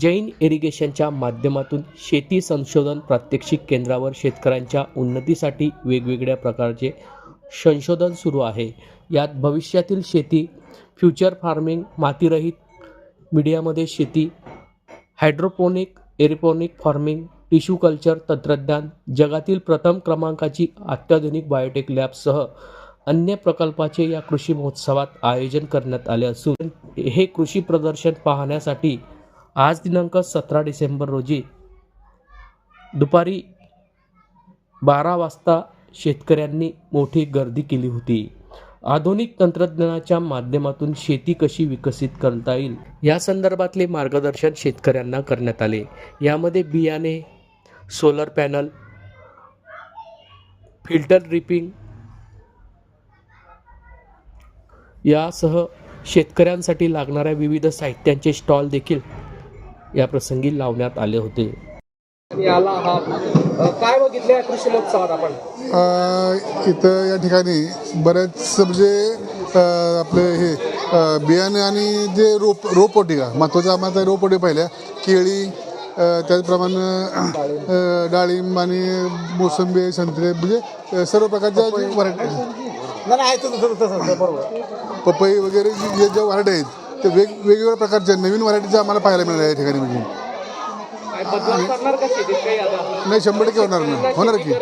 जैन इरिगेशनच्या माध्यमातून शेती संशोधन प्रात्यक्षिक केंद्रावर शेतकऱ्यांच्या उन्नतीसाठी वेगवेगळ्या प्रकारचे संशोधन सुरू आहे. यात भविष्यातील शेती फ्युचर फार्मिंग मातीरहित मीडियामध्ये शेती hydroponic aeroponic farming tissue culture तंत्रज्ञान जगातील प्रथम क्रमांकाची अत्याधुनिक बायोटेक लॅबसह अन्य प्रकल्पाचे या कृषी महोत्सवात आयोजन करण्यात आले असून हे कृषी प्रदर्शन पाहण्यासाठी आज दिनांक सतरा डिसेंबर रोजी दुपारी बारा वाजता शेतकऱ्यांनी मोठी गर्दी केली होती. आधुनिक तंत्रज्ञानाच्या माध्यमातून शेती कशी विकसित करता येईल या संदर्भातले मार्गदर्शन शेतकऱ्यांना करण्यात आले. यामध्ये बियाणे सोलर पॅनल फिल्टर ड्रिपिंग यासह शेतकऱ्यांसाठी लागणाऱ्या विविध साहित्यांचे स्टॉल देखील या प्रसंगी लावण्यात आले होते. काय बघितलं कृषी महोत्सवात आपण? इथं या ठिकाणी बरेच म्हणजे आपले हे बियाणे आणि जे रोप रोपवाटिका महत्त्वाचं आम्हाला रोपवाटी पाहिल्या केळी त्याचप्रमाणे डाळिंब आणि मोसंबी संत्रे म्हणजे सर्व प्रकारच्या जे व्हरायटी पपई वगैरे जे जे- ज्या व्हरायटी आहेत ते वेग वेगवेगळ्या प्रकारच्या नवीन व्हरायटीच्या आम्हाला पाहायला मिळाल्या या ठिकाणी म्हणजे. नाही शंभर टक्के होणार ना. होणार की.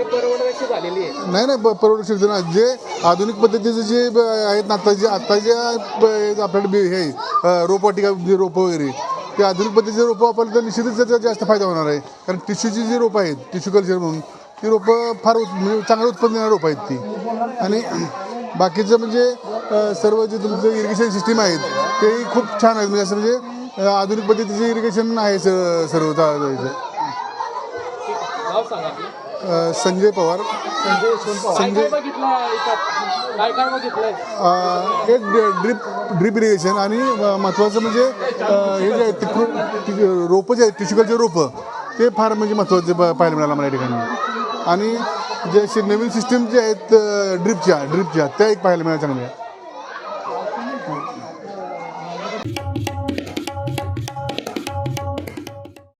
नाही नाही ब- परवडू शकते ना. जे आधुनिक पद्धतीचे जे आहेत ना आता जे आता जे ब- आपल्याकडे बी- हे रोपवाटिका जे रोपं वगैरे ते आधुनिक पद्धतीचे रोपं वापरले तर निश्चितच त्याचा जास्त फायदा होणार आहे. कारण टिश्यूची जी रोपं आहेत टिश्यू कल्चर म्हणून ती रोपं फार उत- म्हणजे चांगलं उत्पन्न देणारी रोपं आहेत ती. आणि बाकीचं म्हणजे सर्व जे तुमचं इरिगेशन सिस्टीम आहेत तेही खूप छान आहेत. म्हणजे असं म्हणजे आधुनिक पद्धतीचे इरिगेशन आहे स- सर्व इथं. संजय पवार. संजय हे ड्रिप ड्रिप इरिगेशन आणि महत्त्वाचं म्हणजे हे जे आहेत रोपं जे आहेत टिश्यूकलचे रोपं ते फार म्हणजे महत्त्वाचे पाहायला मिळालं मला या ठिकाणी. आणि जे असे नवीन सिस्टीम जे आहेत ड्रिपच्या ड्रिपच्या त्या एक पाहायला मिळाल्या चांगल्या. Thank you.